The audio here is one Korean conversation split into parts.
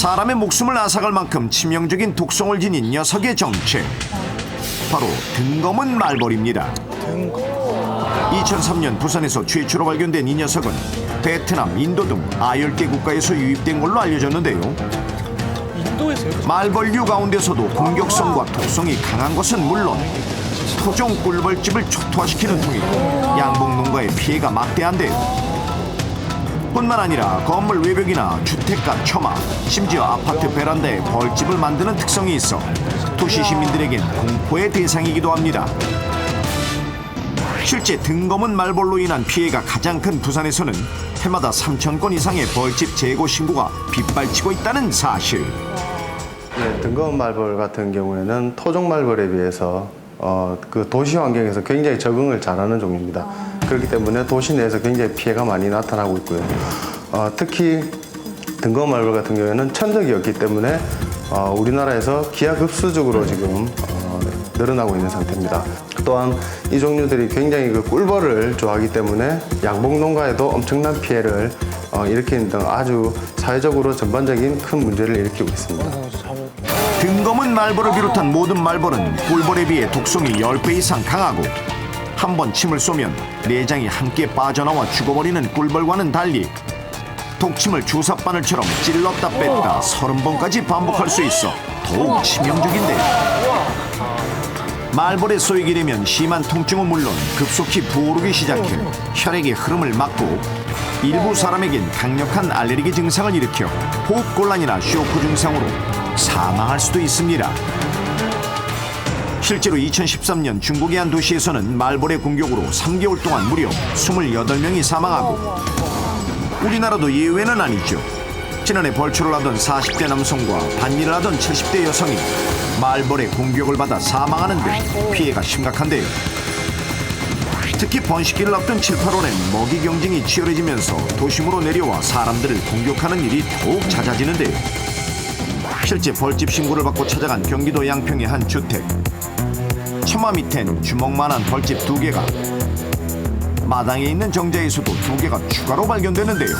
사람의 목숨을 앗아갈 만큼 치명적인 독성을 지닌 녀석의 정체 바로 등검은 말벌입니다 2003년 부산에서 최초로 발견된 이 녀석은 베트남, 인도 등 아열개 국가에서 유입된 걸로 알려졌는데요? 말벌류 가운데서도 공격성과 독성이 강한 것은 물론 토종 꿀벌집을 초토화시키는 통에 양봉 농가의 피해가 막대한데요. 뿐만 아니라 건물 외벽이나 주택가 처마, 심지어 아파트 베란다에 벌집을 만드는 특성이 있어 도시 시민들에겐 공포의 대상이기도 합니다. 실제 등검은 말벌로 인한 피해가 가장 큰 부산에서는 해마다 3천 건 이상의 벌집 재고 신고가 빗발치고 있다는 사실. 네, 등검 말벌 같은 경우에는 토종 말벌에 비해서 어, 그 도시 환경에서 굉장히 적응을 잘하는 종입니다. 그렇기 때문에 도시 내에서 굉장히 피해가 많이 나타나고 있고요. 어, 특히 등검 말벌 같은 경우에는 천적이었기 때문에 어, 우리나라에서 기하급수적으로 지금 어, 늘어나고 있는 상태입니다. 또한 이 종류들이 굉장히 그 꿀벌을 좋아하기 때문에 양봉 농가에도 엄청난 피해를 어, 일으키는 등 아주 사회적으로 전반적인 큰 문제를 일으키고 있습니다. 등검은 말벌을 비롯한 모든 말벌은 꿀벌에 비해 독성이 10배 이상 강하고 한 번 침을 쏘면 내장이 함께 빠져나와 죽어버리는 꿀벌과는 달리 독침을 주사바늘처럼 찔렀다 뺐다 30번까지 반복할 수 있어 더욱 치명적인데요. 말벌에 쏘이게 되면 심한 통증은 물론 급속히 부어오르기 시작해 혈액의 흐름을 막고 일부 사람에겐 강력한 알레르기 증상을 일으켜 호흡곤란이나 쇼크 증상으로 사망할 수도 있습니다. 실제로 2013년 중국의 한 도시에서는 말벌의 공격으로 3개월 동안 무려 28명이 사망하고 우리나라도 예외는 아니죠. 지난해 벌초를 하던 40대 남성과 반일을 하던 70대 여성이 말벌의 공격을 받아 사망하는 등 피해가 심각한데요. 특히 번식기를 앞둔 7, 8월엔 먹이 경쟁이 치열해지면서 도심으로 내려와 사람들을 공격하는 일이 더욱 잦아지는데요. 실제 벌집 신고를 받고 찾아간 경기도 양평의 한 주택. 처마 밑엔 주먹만한 벌집 두 개가 마당에 있는 정자에서도 두 개가 추가로 발견되는데요.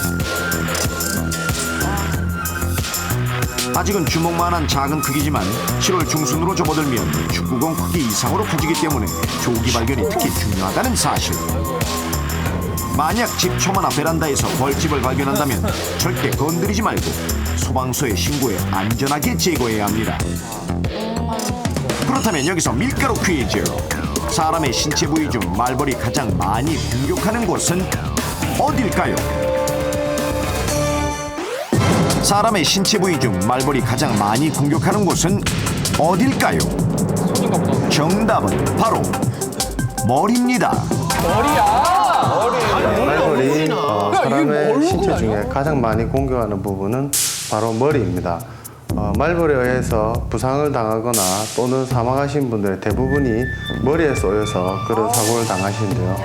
아직은 주먹만한 작은 크기지만 7월 중순으로 접어들면 축구공 크기 이상으로 커지기 때문에 조기 발견이 특히 중요하다는 사실. 만약 집 처마나 베란다에서 벌집을 발견한다면 절대 건드리지 말고 소방서에 신고해 안전하게 제거해야 합니다. 그렇다면 여기서 밀가루 퀴즈. 사람의 신체 부위 중 말벌이 가장 많이 공격하는 곳은 어딜까요? 사람의 신체 부위 중 말벌이 가장 많이 공격하는 곳은 어딜까요? 손인가 보다. 정답은 바로 머리입니다. 말벌이 어, 야, 이게 사람의 신체? 중에 가장 많이 공격하는 부분은 바로 머리입니다. 어, 말벌에 의해서 부상을 당하거나 또는 사망하신 분들의 대부분이 머리에 쏘여서 그런 사고를 당하시는데요.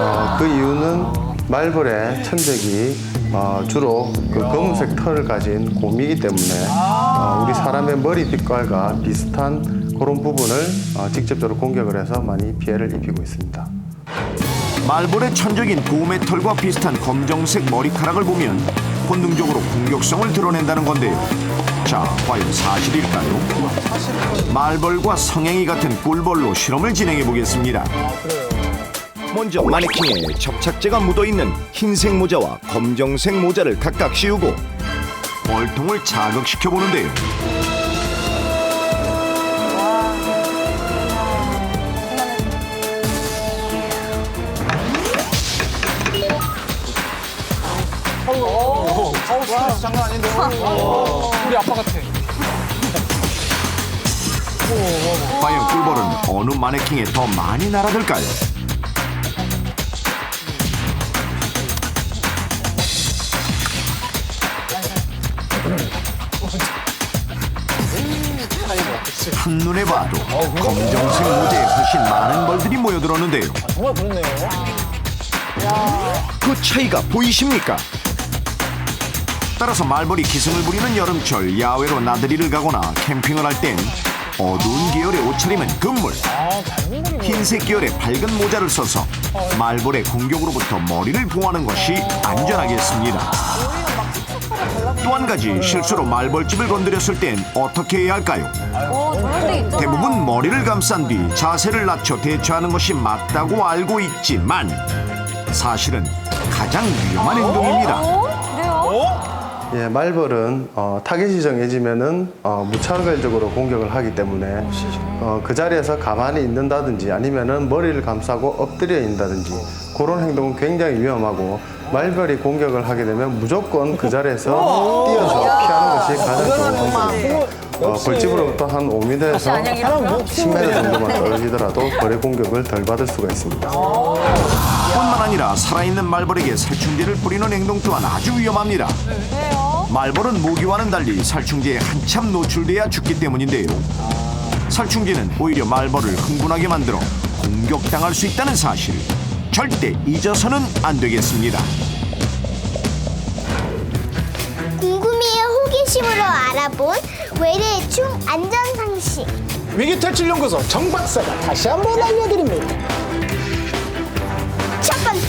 어, 그 이유는 말벌의 천적이 어, 주로 그 검은색 털을 가진 곰이기 때문에 어, 우리 사람의 머리 빛깔과 비슷한 그런 부분을 어, 직접적으로 공격을 해서 많이 피해를 입히고 있습니다. 말벌의 천적인 곰의 털과 비슷한 검정색 머리카락을 보면 본능적으로 공격성을 드러낸다는 건데요. 자, 과연 사실일까요? 말벌과 성행이 같은 꿀벌로 실험을 진행해 보겠습니다. 먼저 마네킹에 접착제가 묻어 있는 흰색 모자와 검정색 모자를 각각 씌우고 벌통을 자극시켜 보는데요. 장난 아닌데. 우리 아빠 같아. 과연 꿀벌은 어느 마네킹에 더 많이 날아들까요? 한눈에 봐도 검정색 모자에 훨씬 많은 벌들이 모여들었는데요. 정말 그렇네요. 그 차이가 보이십니까? 따라서 말벌이 기승을 부리는 여름철 야외로 나들이를 가거나 캠핑을 할 땐 어두운 계열의 옷차림은 금물 아, 흰색 계열의 밝은 모자를 써서 말벌의 공격으로부터 머리를 보호하는 것이 안전하겠습니다. 또 한 가지 실수로 말벌집을 건드렸을 땐 어떻게 해야 할까요? 어. 대부분 머리를 감싼 뒤 자세를 낮춰 대처하는 것이 맞다고 알고 있지만 사실은 가장 위험한 행동입니다. 어? 예, 말벌은 어, 타겟이 정해지면은 어, 무차별적으로 공격을 하기 때문에 어, 그 자리에서 가만히 있는다든지 아니면은 머리를 감싸고 엎드려 있는다든지 그런 행동은 굉장히 위험하고 말벌이 공격을 하게 되면 무조건 그 자리에서 뛰어서 피하는 것이 가장 좋은 방법입니다. 어, 벌집으로부터 한 5m에서 안양이랑 10m 정도만 떨어지더라도 벌의 공격을 덜 받을 수가 있습니다. 뿐만 아니라 살아있는 말벌에게 살충제를 뿌리는 행동 또한 아주 위험합니다. 말벌은 모기와는 달리 살충제에 한참 노출돼야 죽기 때문인데요. 살충제는 오히려 말벌을 흥분하게 만들어 공격당할 수 있다는 사실 절대 잊어서는 안 되겠습니다. 궁금이의 호기심으로 알아본 외래충 안전상식 위기탈출연구소 정 박사가 다시 한번 알려드립니다.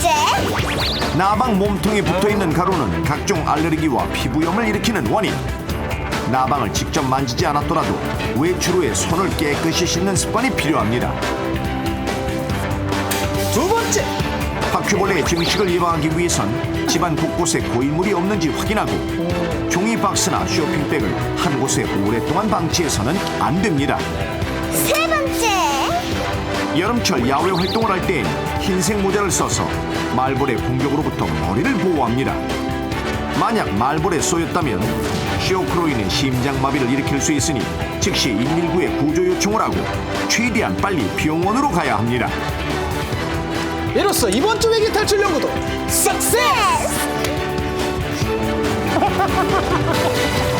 첫 번째 나방 몸통에 붙어 있는 가루는 각종 알레르기와 피부염을 일으키는 원인. 나방을 직접 만지지 않았더라도 외출 후에 손을 깨끗이 씻는 습관이 필요합니다. 두 번째, 바퀴벌레의 증식을 예방하기 위해선 집안 곳곳에 고이물이 없는지 확인하고 종이 박스나 쇼핑백을 한 곳에 오랫동안 방치해서는 안 됩니다. 세 번째 여름철 야외 활동을 할땐 흰색 모자를 써서 말벌의 공격으로부터 머리를 보호합니다. 만약 말벌에 쏘였다면 쇼크로 인해 심장마비를 일으킬 수 있으니 즉시 119에 구조 요청을 하고 최대한 빨리 병원으로 가야 합니다. 이로써 이번 주 위기탈출 연구도 싹스!